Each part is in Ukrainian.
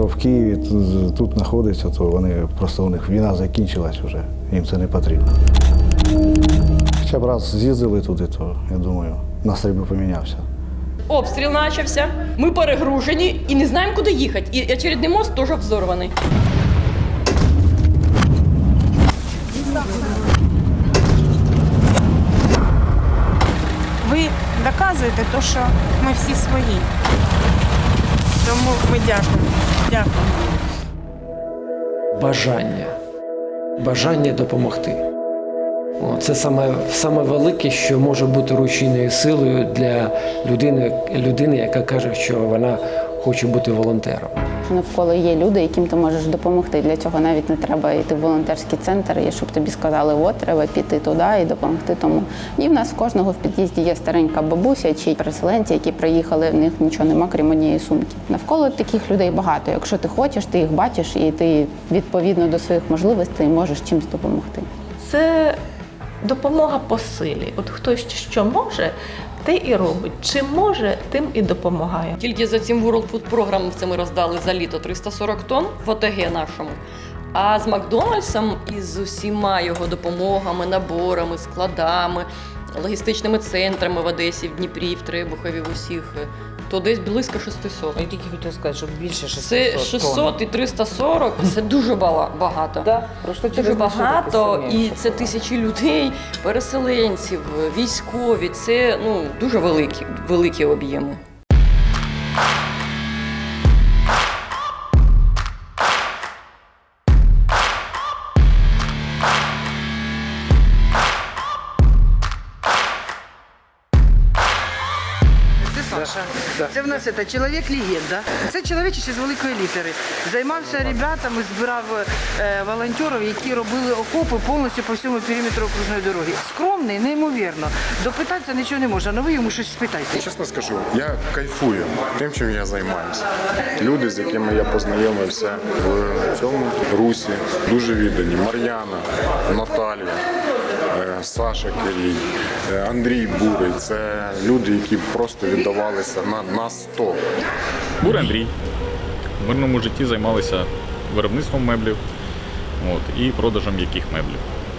хто в Києві тут, знаходиться, то вони просто у них війна закінчилась вже, їм це не потрібно. Хоча б раз з'їздили туди, то я думаю, настрій би помінявся. Обстріл почався. Ми перегружені і не знаємо, куди їхати. І очередний мост теж взорваний. Ви доказуєте те, що ми всі свої. Тому ми дякуємо. Дякуємо. бажання. Бажання допомогти. О, Це саме, саме велике, що може бути рушійною силою для людини, людини, яка каже, що вона хоче бути волонтером. Навколо є люди, яким ти можеш допомогти. Для цього навіть не треба йти в волонтерський центр, і щоб тобі сказали, от треба піти туди і допомогти тому. І в нас в кожного в під'їзді є старенька бабуся чи переселенці, які приїхали, в них нічого нема, крім однієї сумки. Навколо таких людей багато. Якщо ти хочеш, ти їх бачиш, і ти відповідно до своїх можливостей можеш чимось допомогти. це допомога по силі. От хтось що може, те і робить. Чим може, тим і допомагає. Тільки за цим World Food Program це ми роздали за літо 340 тонн в ОТГ нашому. А з Макдональдсом і з усіма його допомогами, наборами, складами, логістичними центрами в Одесі, в Дніпрі, в Требухові, в усіх, то десь близько 600. Я тільки хотіла сказати, що більше 600 Це тонн. 600 і 340 це дуже бала- багато. Да, пройшло Дуже через нашу багато, і це тисячі людей, переселенців, військові. Це ну дуже великі, великі об'єми. Нас це, чоловік легенда. Це чоловічище з великої літери. Займався ребятами, збирав е, волонтерів, які робили окопи повністю по всьому периметру окружної дороги. Скромний, неймовірно. Допитатися нічого не може, але ви йому щось спитайте. Чесно скажу, я кайфую тим, чим я займаюся. Люди, з якими я познайомився в цьому русі, дуже віддані. Мар'яна, Наталія, Саша Кирій, е, Андрій Бурий. Це люди, які просто віддавалися на, на 100. Бур Андрій. В мирному житті займалися виробництвом меблів от, і продажем яких меблів.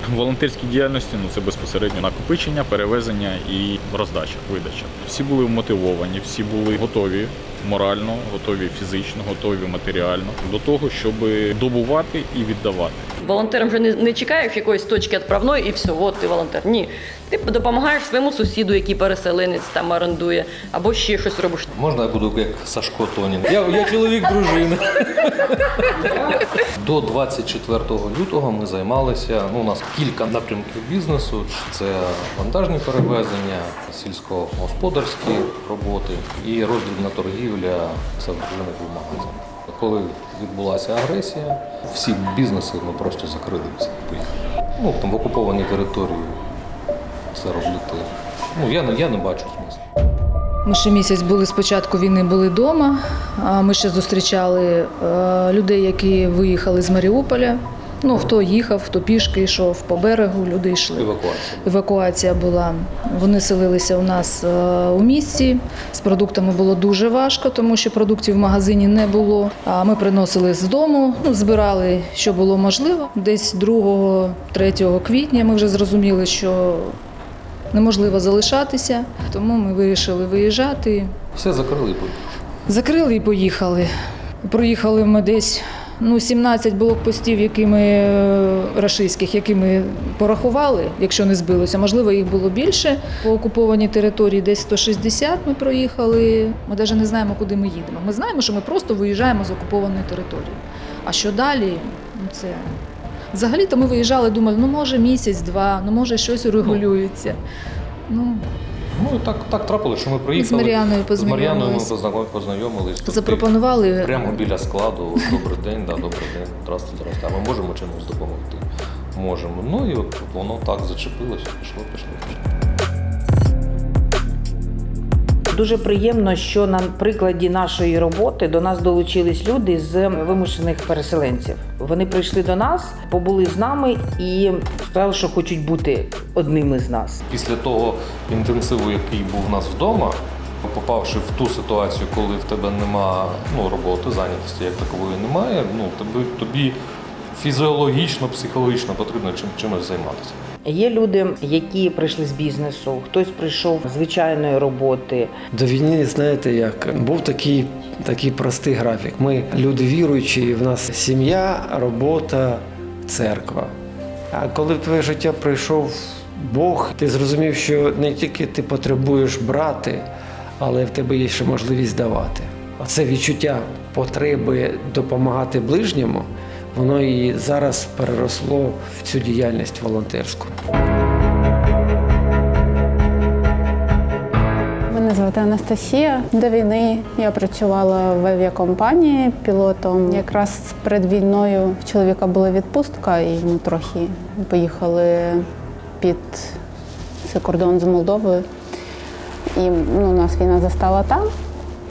В волонтерській діяльності ну, це безпосередньо накопичення, перевезення і роздача, видача. Всі були мотивовані, всі були готові морально, готові фізично, готові матеріально до того, щоб добувати і віддавати. Волонтером вже не, не чекаєш якоїсь точки відправної і все, от ти волонтер. Ні. Ти допомагаєш своєму сусіду, який переселенець там орендує, або ще щось робиш. Можна я буду як Сашко Тонін? Я, я чоловік дружини. До 24 лютого ми займалися. Ну, у нас кілька напрямків бізнесу. Це вантажні перевезення, сільськогосподарські роботи і роздрібна торгівля. Не був магазин. Коли відбулася агресія, всі бізнеси ми просто закрили поїхали. Ну там в окупованій території це робити. Ну я не я не бачу смислу. Ми ще місяць були з початку війни, були вдома. Ми ще зустрічали е, людей, які виїхали з Маріуполя. Ну, хто їхав, хто пішки йшов по берегу, люди йшли. Евакуація. Евакуація була. Вони селилися у нас е, у місті. З продуктами було дуже важко, тому що продуктів в магазині не було. А ми приносили з дому, ну, збирали, що було можливо. Десь 2-3 квітня ми вже зрозуміли, що неможливо залишатися, тому ми вирішили виїжджати. Все закрили і поїхали. Закрили і поїхали. Проїхали ми десь ну, 17 блокпостів, які ми е, рашистських, які ми порахували, якщо не збилося. Можливо, їх було більше. По окупованій території десь 160 ми проїхали. Ми навіть не знаємо, куди ми їдемо. Ми знаємо, що ми просто виїжджаємо з окупованої території. А що далі? Ну, це взагалі-то ми виїжджали, думали, ну може місяць-два, ну може щось урегулюється. Ну, Ну так, так трапилось, що ми приїхали. З Мар'яною З Мар'яною ми познайомились. позна- познайомились. Тут Запропонували Прямо біля складу. Добрий день, да, добрий день. Здравствуйте, здравствуйте. А ми можемо чимось допомогти? Можемо. Ну і от воно так зачепилося, пішло, пішло, пішло. Дуже приємно, що на прикладі нашої роботи до нас долучились люди з вимушених переселенців. Вони прийшли до нас, побули з нами і сказали, що хочуть бути одними з нас. Після того інтенсиву, який був у нас вдома, Попавши в ту ситуацію, коли в тебе нема ну, роботи, зайнятості як такової немає, ну тобі, тобі фізіологічно, психологічно потрібно чим, чимось займатися. Є люди, які прийшли з бізнесу, хтось прийшов з звичайної роботи. До війни, знаєте, як був такий, такий простий графік. Ми люди віруючі, в нас сім'я, робота, церква. А коли в твоє життя прийшов Бог, ти зрозумів, що не тільки ти потребуєш брати, але в тебе є ще можливість давати. Оце відчуття потреби допомагати ближньому, воно і зараз переросло в цю діяльність волонтерську. Мене звати Анастасія. До війни я працювала в авіакомпанії пілотом. Якраз перед війною в чоловіка була відпустка, і ми трохи поїхали під цей кордон з Молдовою. І ну, нас війна застала там.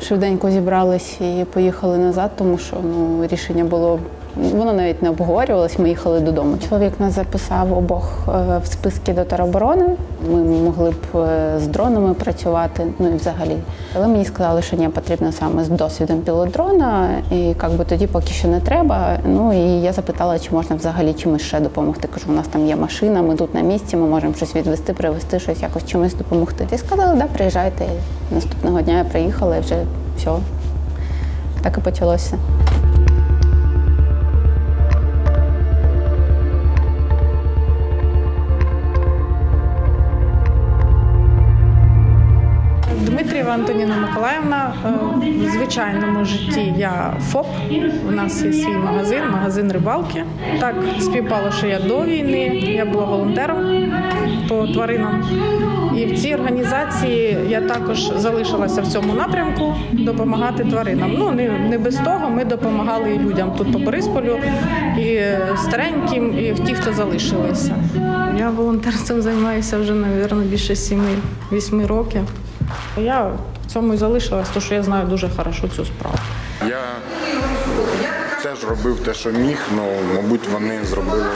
Швиденько зібрались і поїхали назад, тому що ну, рішення було. Воно навіть не обговорювалось, ми їхали додому. Чоловік нас записав обох е, в списки до тероборони. Ми могли б е, з дронами працювати, ну і взагалі. Але мені сказали, що ні, потрібно саме з досвідом пілот дрона, і як би тоді поки що не треба. Ну і я запитала, чи можна взагалі чимось ще допомогти. Кажу, у нас там є машина, ми тут на місці, ми можемо щось відвести, привезти, щось якось чимось допомогти. І сказали, да, приїжджайте. І Наступного дня я приїхала і вже все. Так і почалося. Дмитрієва Антоніна Миколаївна. Е, В звичайному житті я ФОП. У нас є свій магазин, магазин рибалки. Так співпало, що я до війни. Я була волонтером по тваринам. І в цій організації я також залишилася в цьому напрямку допомагати тваринам. Ну не, не без того. Ми допомагали і людям тут по Борисполю, і стареньким, і ті, хто залишилися. Я волонтерством займаюся вже, мабуть, більше 7-8 років. Я в цьому і залишилась, тому що я знаю дуже хорошо цю справу. Я теж робив те, що міг, але, мабуть, вони зробили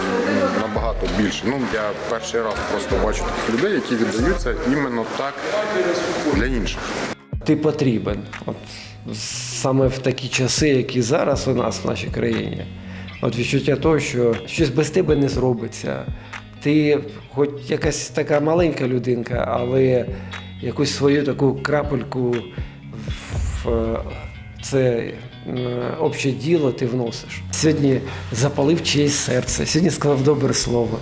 ну, набагато більше. Ну, я перший раз просто бачу таких людей, які віддаються іменно так для інших. ти потрібен. От саме в такі часи, які зараз у нас в нашій країні. От відчуття того, що щось без тебе не зробиться. Ти хоч якась така маленька людинка, але якусь свою таку крапельку в це е, обще діло ти вносиш. Сьогодні запалив чиєсь серце, сьогодні сказав добре слово,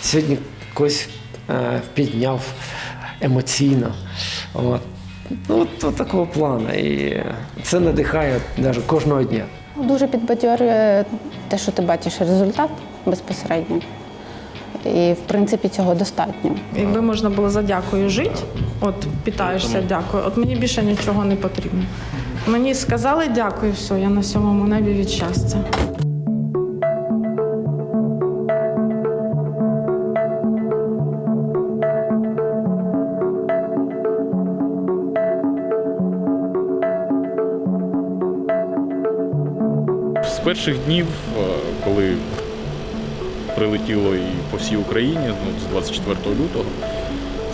сьогодні когось е, підняв емоційно. От. Ну, от, от такого плану. І це надихає навіть кожного дня. Дуже підбадьорює те, що ти бачиш результат безпосередньо. І в принципі цього достатньо. Якби можна було за дякую жити, от питаєшся дякую, от мені більше нічого не потрібно. Мені сказали дякую, все, я на сьомому небі від щастя. З перших днів, е, коли прилетіло і по всій Україні, ну, з 24 лютого,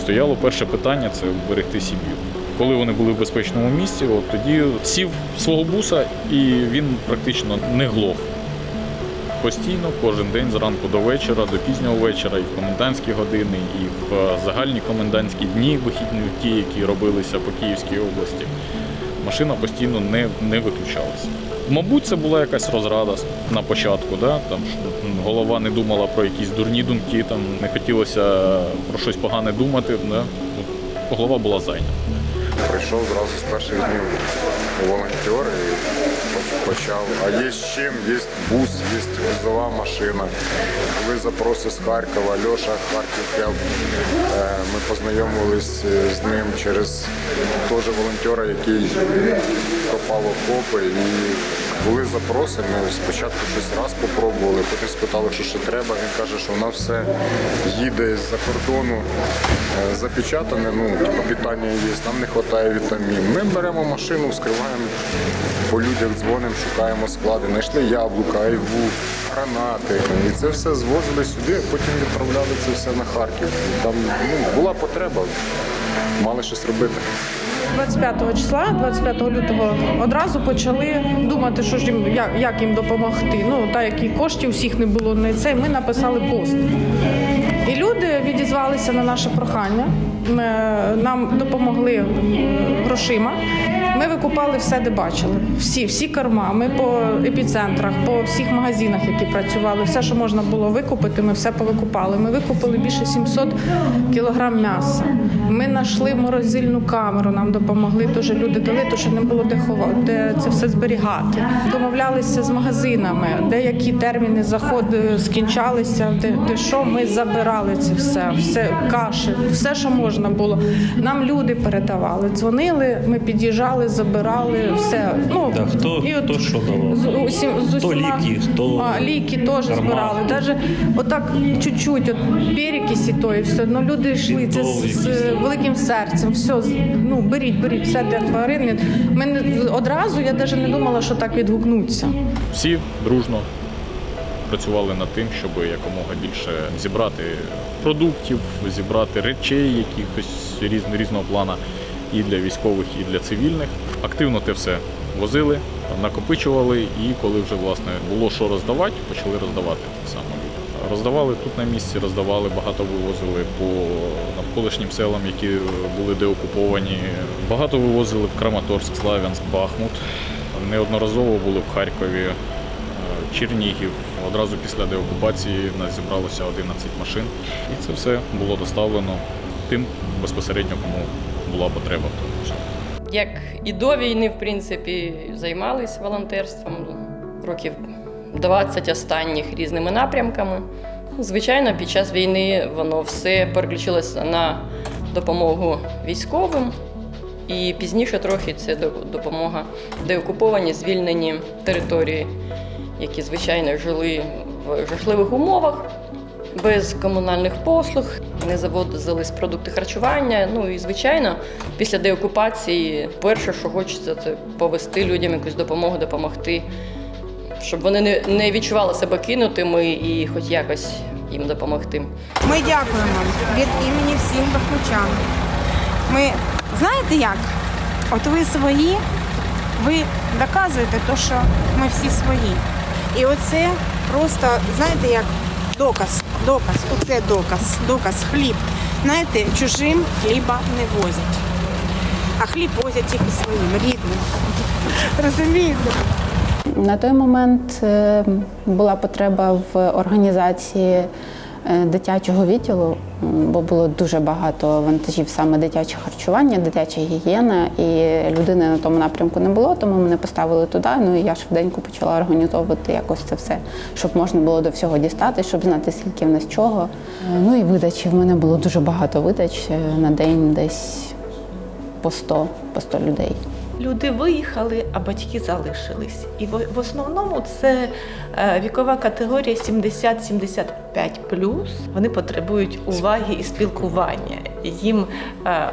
стояло перше питання це вберегти сім'ю. Коли вони були в безпечному місці, от тоді сів свого буса і він практично не глох. Постійно, кожен день зранку до вечора, до пізнього вечора, і в комендантські години, і в загальні комендантські дні, вихідні ті, які робилися по Київській області. Машина постійно не, не виключалася. Мабуть, це була якась розрада на початку, да? там, голова не думала про якісь дурні думки, там, не хотілося про щось погане думати. Да? Голова була зайнята. Прийшов зразу з перших днів у волонтери і почав. А є з чим, є бус, є грузова машина. Були запроси з Харкова, Льоша Харків Хелп. Е, Ми познайомились з ним через теж волонтера, який копав окопи. Були запроси. Ми спочатку щось раз попробували, потім спитали, що ще треба. Він каже, що вона все їде з-за кордону е, запечатане. Ну, типу, питання є, нам не вистачає вітамін. Ми беремо машину, вскриваємо, по людях дзвонимо, шукаємо склади, знайшли яблука, айву, гранати. І це все звозили сюди, а потім відправляли це все на Харків. Там ну, була потреба, мали щось робити. 25 числа, 25 лютого, одразу почали думати, що ж їм як, як їм допомогти. Ну та як і коштів всіх не було на це. Ми написали пост. І люди відізвалися на наше прохання. Ми, нам допомогли е, грошима. Ми викупали все, де бачили. Всі, всі корма. Ми по епіцентрах, по всіх магазинах, які працювали, все, що можна було викупити, ми все повикупали. Ми викупили більше 700 кілограм м'яса. Ми знайшли морозильну камеру, нам допомогли. Теж люди дали, то що не було де ховати, де це все зберігати. Домовлялися з магазинами, деякі терміни заходу скінчалися, де, де що ми забирали це все, все каші, все, що можна було. Нам люди передавали, дзвонили, ми під'їжджали, забирали все. Ну Так, хто, і от хто що давав? з, усім, з Хто ліки, хто а, ліки теж збирали. Даже отак чуть-чуть, от перекись і то, і все. Ну люди йшли це з, з великим серцем. Все, з- ну беріть, беріть все для тварин. Ми не- одразу я навіть не думала, що так відгукнуться. Всі дружно працювали над тим, щоб якомога більше зібрати продуктів, зібрати речей якихось різно, різного плана і для військових, і для цивільних. Активно те все возили, накопичували, і коли вже власне було що роздавати, почали роздавати саме людям. Роздавали тут на місці, роздавали, багато вивозили по навколишнім селам, які були деокуповані. Багато вивозили в Краматорськ, Славянськ, Бахмут. Неодноразово були в Харкові, е, Чернігів. Одразу після деокупації в нас зібралося 11 машин. І це все було доставлено тим безпосередньо, кому була потреба в тому. всьому. Як і до війни, в принципі, займались волонтерством років 20 останніх різними напрямками. Звичайно, під час війни воно все переключилося на допомогу військовим. І пізніше трохи це до- допомога деокуповані, звільнені території, які звичайно жили в жахливих умовах, без комунальних послуг, не завозились продукти харчування. Ну і звичайно, після деокупації перше, що хочеться, це повести людям якусь допомогу, допомогти, щоб вони не, не відчували себе кинутими і хоч якось їм допомогти. Ми дякуємо від імені всіх бахмучан. Ми знаєте як? От ви свої, ви доказуєте те, що ми всі свої. І оце просто, знаєте, як доказ, доказ, оце доказ, доказ, хліб. Знаєте, чужим хліба не возять. А хліб возять тільки своїм, рідним. Розумієте? На той момент е, була потреба в організації дитячого відділу, бо було дуже багато вантажів саме дитяче харчування, дитяча гігієна, і людини на тому напрямку не було, тому мене поставили туди. Ну і я швиденько почала організовувати якось це все, щоб можна було до всього дістати, щоб знати, скільки в нас чого. Е, Ну і видачі. В мене було дуже багато видач е, на день, десь по 100, по 100 людей. Люди виїхали, а батьки залишились. І в, основному це е, вікова категорія 70-75 Вони потребують уваги і спілкування. Їм е,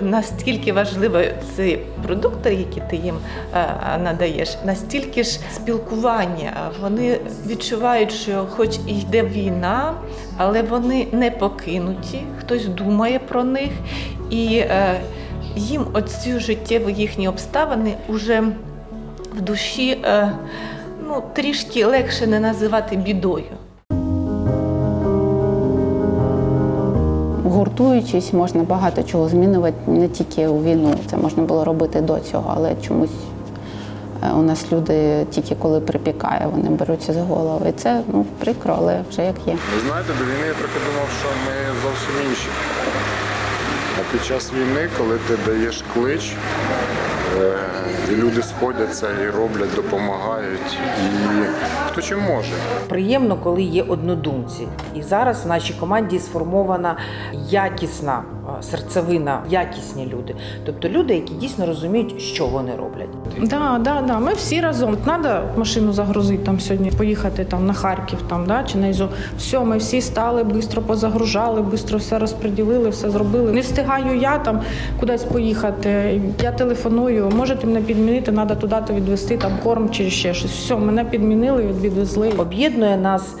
настільки важливі ці продукти, які ти їм е, надаєш, настільки ж спілкування. Вони відчувають, що хоч і йде війна, але вони не покинуті, хтось думає про них. І їм оцю життєві їхні обставини уже в душі е, ну, трішки легше не називати бідою. Гуртуючись, можна багато чого змінювати не тільки у війну. Це можна було робити до цього, але чомусь е, у нас люди тільки коли припікає, вони беруться за голову. І це ну, прикро, але вже як є. Ви знаєте, до війни я трохи думав, що ми зовсім інші. Під час війни, коли ти даєш клич, е, і люди сходяться і роблять, допомагають, і хто чим може. Приємно, коли є однодумці. І зараз в нашій команді сформована якісна е, серцевина, якісні люди. Тобто люди, які дійсно розуміють, що вони роблять. Да, да, да. Ми всі разом. Треба машину загрузити там сьогодні, поїхати там на Харків, там, да, чи на Ізо. Все, ми всі стали, швидко позагружали, швидко все розподілили, все зробили. Не встигаю я там кудись поїхати. Я телефоную, можете мене підмінити, треба туди-то відвести там корм чи ще щось. Все, мене підмінили, відвезли. Об'єднує нас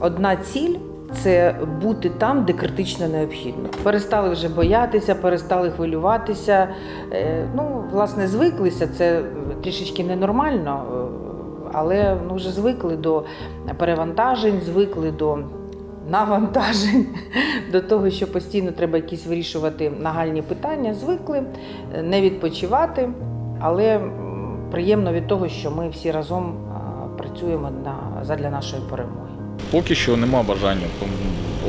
одна ціль це бути там, де критично необхідно. Перестали вже боятися, перестали хвилюватися. Е, Ну, власне, звиклися. Це трішечки ненормально, е, але ну, вже звикли до перевантажень, звикли до навантажень, до того, що постійно треба якісь вирішувати нагальні питання. Звикли е, не відпочивати, але приємно від того, що ми всі разом працюємо на задля нашої перемоги. Поки що нема бажання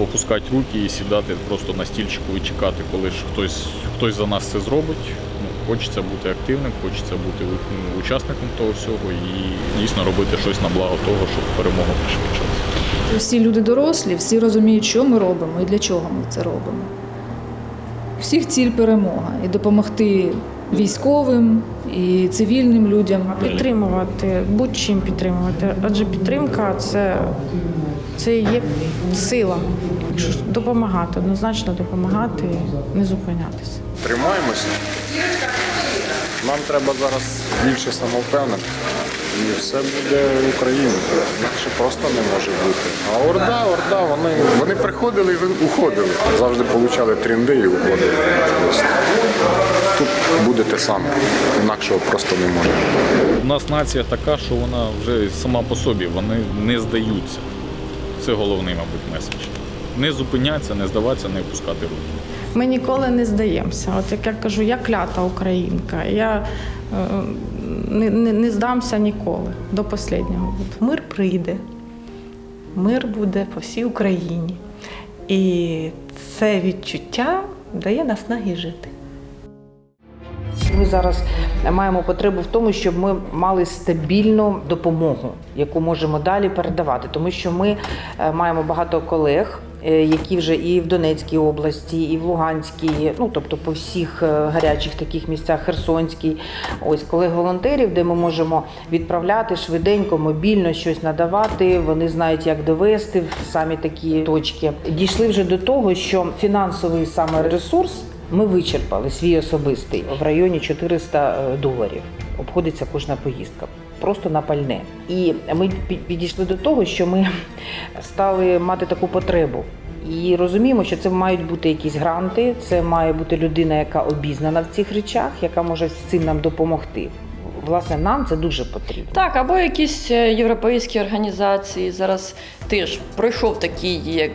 опускати руки і сідати просто на стільчику і чекати, коли ж хтось, хтось за нас це зробить. Ну, хочеться бути активним, хочеться бути ну, учасником того всього і дійсно робити щось на благо того, щоб перемога пришвидшилася. Всі люди дорослі, всі розуміють, що ми робимо і для чого ми це робимо. Всіх ціль перемога і допомогти військовим і цивільним людям. Підтримувати, будь-чим підтримувати. Адже підтримка це, це є сила. Якщо допомагати, однозначно допомагати, не зупинятися. Тримаємося. Нам треба зараз більше самовпевненості. І все буде Україна. Інакше просто не може бути. А Орда, Орда, вони, вони приходили і уходили. Завжди получали тренди і уходили. Те саме. Інакшого просто не може. У нас нація така, що вона вже сама по собі, вони не здаються. Це головний, мабуть, меседж. Не зупинятися, не здаватися, не опускати руки. Ми ніколи не здаємося. От як я кажу, я клята українка. Я е, не, не, не здамся ніколи до останнього. Мир прийде, мир буде по всій Україні. І це відчуття дає наснаги жити. Ми зараз маємо потребу в тому, щоб ми мали стабільну допомогу, яку можемо далі передавати, тому що ми е, маємо багато колег. е, Які вже і в Донецькій області, і в Луганській, ну тобто по всіх е, гарячих таких місцях, Херсонській, ось колег волонтерів, де ми можемо відправляти швиденько, мобільно щось надавати. Вони знають, як довести в самі такі точки. Дійшли вже до того, що фінансовий саме ресурс ми вичерпали свій особистий в районі 400 доларів. Обходиться кожна поїздка. Просто на пальне. І ми підійшли до того, що ми стали мати таку потребу. І розуміємо, що це мають бути якісь гранти, це має бути людина, яка обізнана в цих речах, яка може з цим нам допомогти. Власне, нам це дуже потрібно. Так, або якісь е, європейські організації. Зараз теж пройшов такий як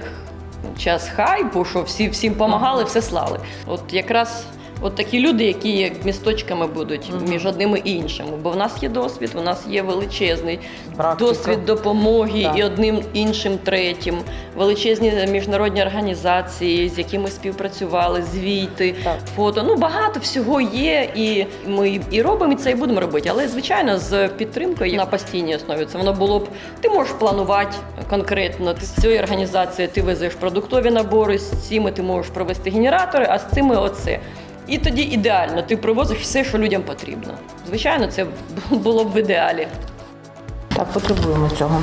час хайпу, що всі всім допомагали, все слали. От якраз от такі люди, які як місточками будуть між одними і іншими. Бо в нас є досвід, у нас є величезний Практика. досвід допомоги Так. і одним іншим третім, величезні міжнародні організації, з якими співпрацювали, звіти, Так. фото. Ну багато всього є, і ми і робимо і це і будемо робити. Але звичайно, з підтримкою на постійній основі це воно було б. Ти можеш планувати конкретно. З цієї організації ти везеш продуктові набори, з цими ти можеш провести генератори, а з цими оце. І тоді ідеально ти привозиш все, що людям потрібно. Звичайно, це було б в ідеалі. Так, потребуємо цього.